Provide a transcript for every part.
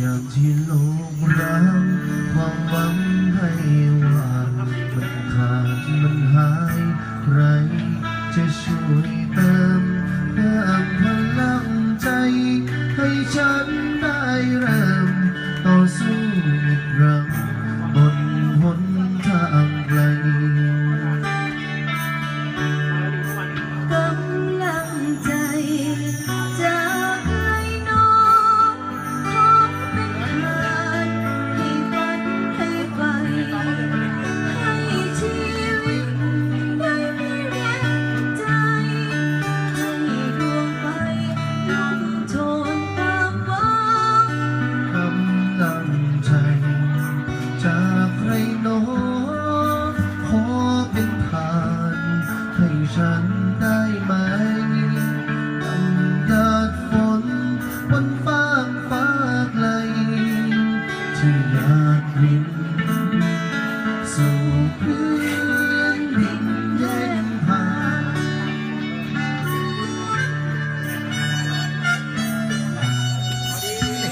อย่างที่โลกร้างความหวังให้ว่างมันขาดมันหายใครจะช่วยเติมเพิ่มพลังใจ ให้ฉันได้เริ่มต่อสู้ จากใครโน้ขอเป็นทานให้ฉันได้ไหมกำหยาดฝนบนฟากฟ้าไกล ที่อยากบินสู่พื้นดินแย่งผ่าน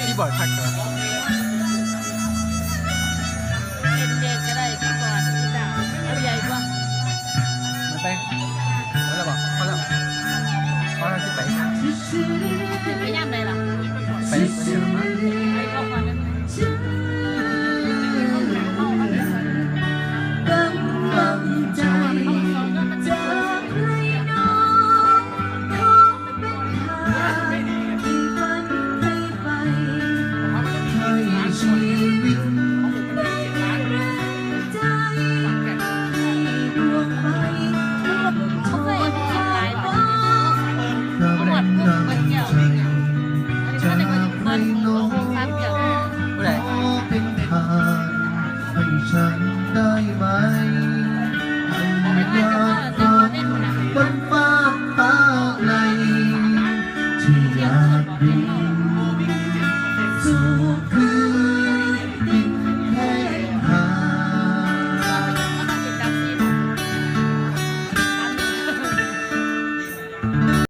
คีย์บอร์ดพัก ถึงไม่ย่ำเล จฉันได้ไหมให้ยาตอนบนฟ้าฟ้าในที่อยากบินสู่